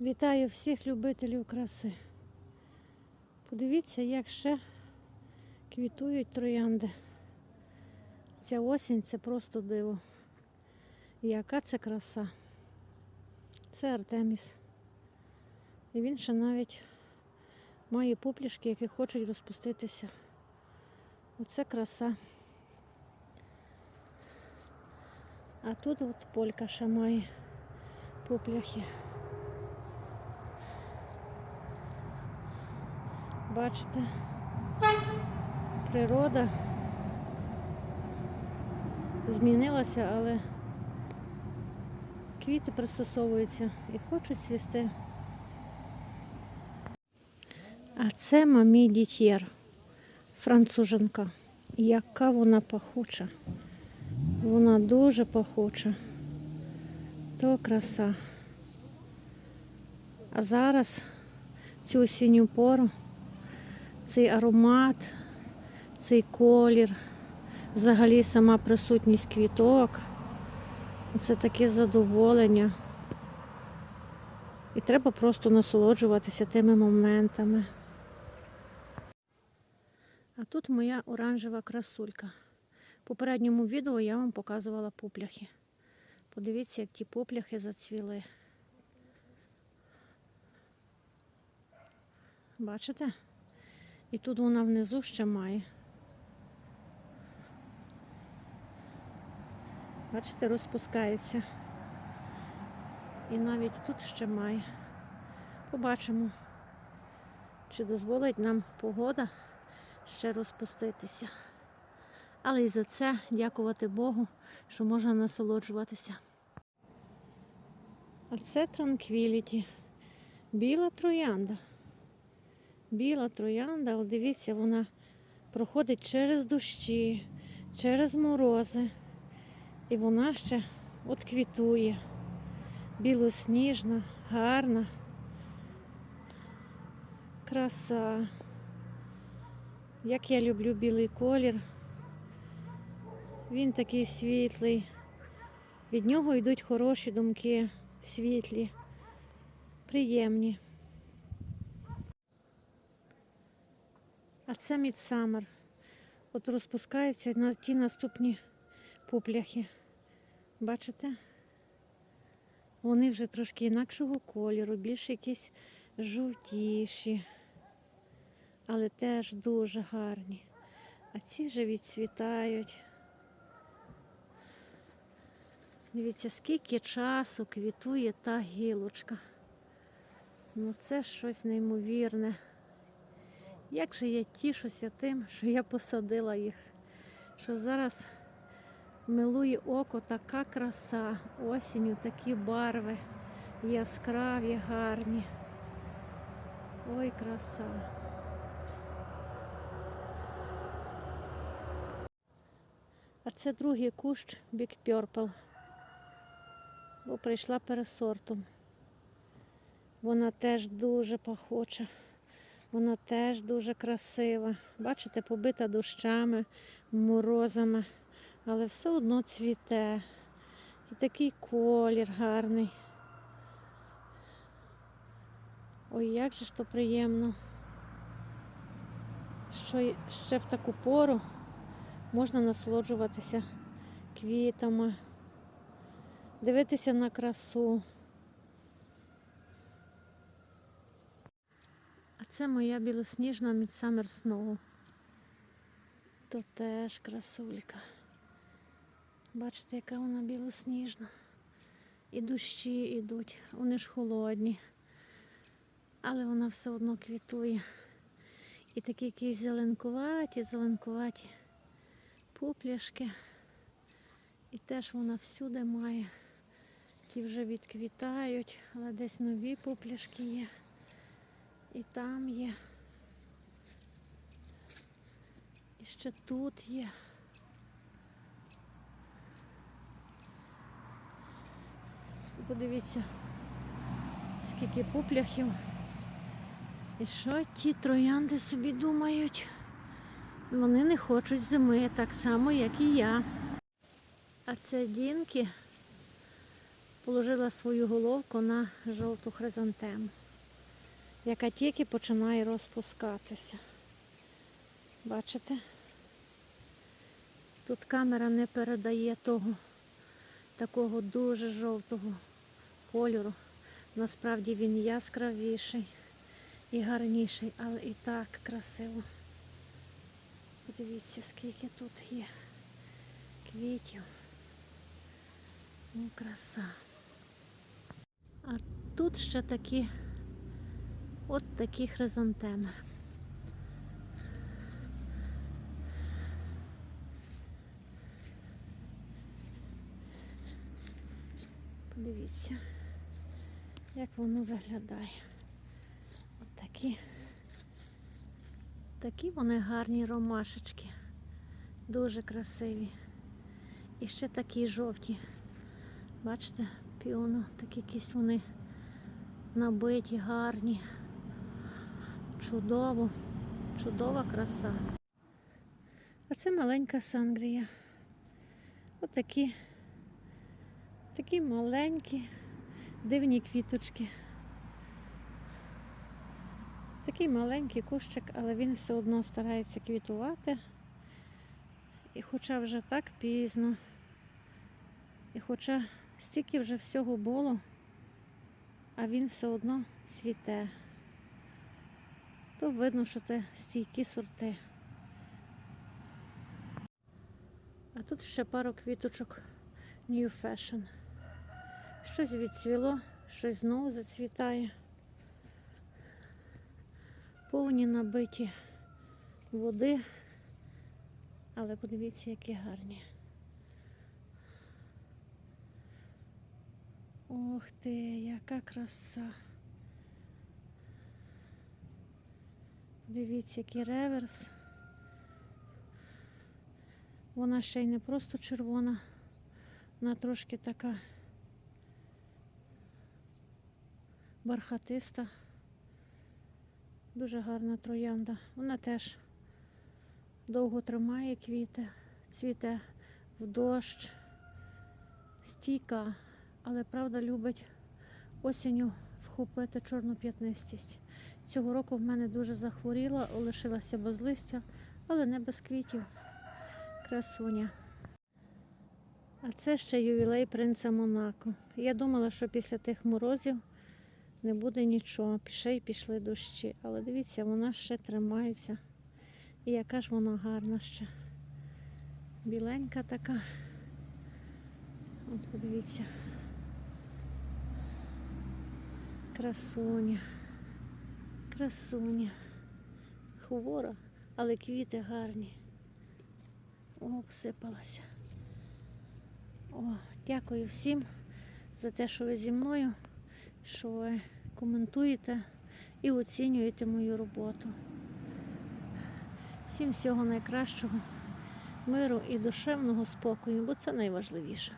Вітаю всіх любителів краси. Подивіться, як ще квітують троянди. Ця осінь це просто диво. Яка це краса. Це Артеміс. І він ще навіть має пуплішки, які хочуть розпуститися. Оце краса. А тут от полька ще має пупляхи. Бачите, природа змінилася, але квіти пристосовуються і хочуть цвісти. А це мамі дітєр, француженка. Яка вона пахуча. Вона дуже пахуча. То краса. А зараз цю осінню пору цей аромат, цей колір, взагалі сама присутність квіток. Це таке задоволення. І треба просто насолоджуватися тими моментами. А тут моя оранжева красулька. В попередньому відео я вам показувала пупляхи. Подивіться, як ті пупляхи зацвіли. Бачите? І тут вона внизу ще має. Бачите, розпускається. І навіть тут ще має. Побачимо, чи дозволить нам погода ще розпуститися. Але і за це дякувати Богу, що можна насолоджуватися. А це транквіліті. Біла троянда. Біла троянда, але дивіться, вона проходить через дощі, через морози. І вона ще от квітує. Білосніжна, гарна. Краса. Як я люблю білий колір. Він такий світлий. Від нього йдуть хороші думки, світлі, приємні. А це мідсамер. От розпускаються на ті наступні пупляхи. Бачите? Вони вже трошки інакшого кольору, більш якісь жовтіші, але теж дуже гарні. А ці вже відцвітають. Дивіться, скільки часу квітує та гілочка. Ну це щось неймовірне. Як же я тішуся тим, що я посадила їх, що зараз милує око така краса, осінню такі барви, яскраві, гарні. Ой, краса. А це другий кущ Big Purple, бо прийшла пересортом. Вона теж дуже пахуча. Вона теж дуже красива. Бачите, побита дощами, морозами, але все одно цвіте. І такий колір гарний. Ой, як же ж то приємно, що ще в таку пору можна насолоджуватися квітами, дивитися на красу. Це моя білосніжна Midsummer Snow. То теж красулька. Бачите, яка вона білосніжна. І дощі йдуть, вони ж холодні. Але вона все одно квітує. І такі якісь зеленкуваті, зеленкуваті пупляшки. І теж вона всюди має. Ті вже відквітають, але десь нові пупляшки є. І там є. І ще тут є. Подивіться, скільки пупляхів. І що ті троянди собі думають? Вони не хочуть зими, так само, як і я. А це дінки положила свою головку на жовту хризантему, яка тільки починає розпускатися. Бачите? Тут камера не передає того такого дуже жовтого кольору. Насправді він яскравіший і гарніший, але і так красиво. Подивіться, скільки тут є квітів. Ну, краса. А тут ще такі от такі хризантеми. Подивіться, як воно виглядає. От такі, такі вони гарні ромашечки. Дуже красиві. І ще такі жовті. Бачите, піоно, такі якісь вони набиті, гарні. Чудово, чудова краса. А це маленька сангрія. Отакі, такі маленькі, дивні квіточки. Такий маленький кущик, але він все одно старається квітувати. І хоча вже так пізно, і хоча стільки вже всього було, а він все одно цвіте, то видно, що це стійкі сорти. А тут ще пару квіточок New Fashion. Щось відцвіло, щось знову зацвітає. Повні набиті води, але подивіться, які гарні. Ох ти, яка краса. Дивіться, який реверс. Вона ще й не просто червона, вона трошки така бархатиста. Дуже гарна троянда. Вона теж довго тримає квіти, цвіте в дощ, стійка, але правда любить осінню вхопити чорну п'ятнистість. Цього року в мене дуже захворіла, лишилася без листя, але не без квітів. Красуня. А це ще ювілей принца Монако. Я думала, що після тих морозів не буде нічого. Ще й пішли дощі. Але дивіться, вона ще тримається. І яка ж вона гарна ще. Біленька така. От подивіться. Красуня. Красуня. Хвора, але квіти гарні. О, обсипалася. О, дякую всім за те, що ви зі мною, що ви коментуєте і оцінюєте мою роботу. Всім всього найкращого, миру і душевного спокою, бо це найважливіше.